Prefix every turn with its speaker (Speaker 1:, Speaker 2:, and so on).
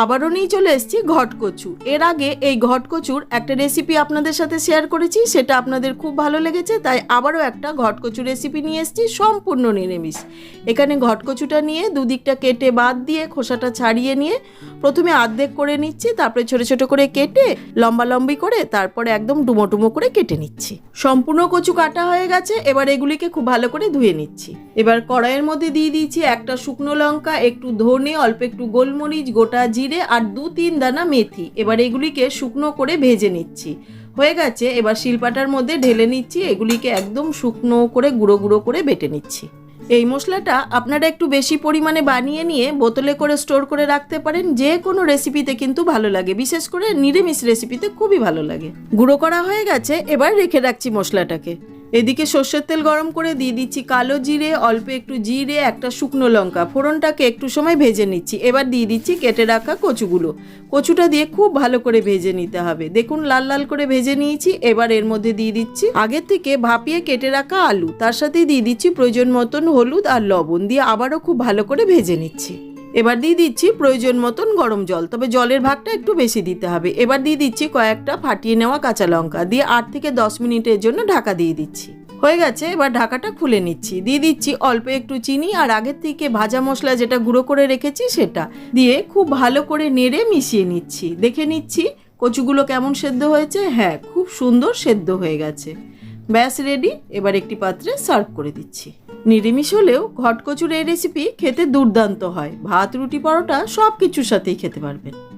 Speaker 1: আবারও নিয়ে চলে এসেছি ঘটকচু। এর আগে এই ঘটকচুর একটা রেসিপি আপনাদের সাথে শেয়ার করেছি, সেটা আপনাদের খুব ভালো লেগেছে, তাই আবারও একটা ঘটকচু রেসিপি নিয়ে এসেছি, সম্পূর্ণ নিরামিষ। এখানে ঘটকচুটা নিয়ে দুদিকটা কেটে বাদ দিয়ে খোসাটা ছাড়িয়ে নিয়ে প্রথমে আর্ধেক করে নিচ্ছি, তারপরে ছোট ছোট করে কেটে, লম্বা লম্বি করে, তারপরে একদম ডুমো ডুমো করে কেটে নিচ্ছি। সম্পূর্ণ কচু কাটা হয়ে গেছে, এবার এগুলিকে খুব ভালো করে ধুয়ে নিচ্ছি। এবার কড়াইয়ের মধ্যে দিয়ে দিয়েছি একটা শুকনো লঙ্কা, একটু ধনে, অল্প একটু গোলমরিচ, গোটা জিরে আর দু তিন দানা মেথি। এবার এগুলিকে শুকনো করে ভেজে নিচ্ছি। হয়ে গেছে, এবার শিলপাটার মধ্যে ঢেলে নিচ্ছি, এগুলিকে একদম শুকনো করে গুঁড়ো গুঁড়ো করে বেটে নিচ্ছি। এই মশলাটা আপনারা একটু বেশি পরিমাণে বানিয়ে নিয়ে বোতলে করে স্টোর করে রাখতে পারেন। যে কোনো রেসিপিতে কিন্তু ভালো লাগে। বিশেষ করে নিরামিষ রেসিপিতে খুবই ভালো লাগে। গুঁড়ো করা হয়ে গেছে, এবার রেখে রাখছি মশলাটাকে। এদিকে সর্ষের তেল গরম করে দিয়ে দিচ্ছি কালো জিরে, অল্প একটু জিরে, একটা শুকনো লঙ্কা। ফোড়নটাকে একটু সময় ভেজে নিচ্ছি। এবার দিয়ে দিচ্ছি কেটে রাখা কচুগুলো। কচুটা দিয়ে খুব ভালো করে ভেজে নিতে হবে। দেখুন, লাল লাল করে ভেজে নিয়েছি। এবার এর মধ্যে দিয়ে দিচ্ছি আগের থেকে ভাপিয়ে কেটে রাখা আলু। তার সাথে দিয়ে দিচ্ছি প্রয়োজন মতন হলুদ আর লবণ। দিয়ে আবারও খুব ভালো করে ভেজে নিচ্ছি। এবার দিয়ে দিচ্ছি প্রয়োজন মতন গরম জল, তবে জলের ভাগটা একটু বেশি দিতে হবে। এবার দিয়ে দিচ্ছি কয়েকটা ফাটিয়ে নেওয়া কাঁচা লঙ্কা, দিয়ে আট থেকে দশ মিনিটের জন্য ঢাকা দিয়ে দিচ্ছি। হয়ে গেছে, এবার ঢাকাটা খুলে নিচ্ছি। দিয়ে দিচ্ছি অল্প একটু চিনি আর আগের থেকে ভাজা মশলা যেটা গুঁড়ো করে রেখেছি সেটা। দিয়ে খুব ভালো করে নেড়ে মিশিয়ে নিচ্ছি। দেখে নিচ্ছি কচুগুলো কেমন সেদ্ধ হয়েছে। হ্যাঁ খুব সুন্দর সেদ্ধ হয়ে গেছে। ব্যাস, রেডি। এবার একটি পাত্রে সার্ভ করে দিচ্ছি। নিরামিষ হলেও ঘটকচুর এই রেসিপি খেতে দুর্দান্ত হয়। ভাত, রুটি, পরোটা সব কিছুর সাথেই খেতে পারবেন।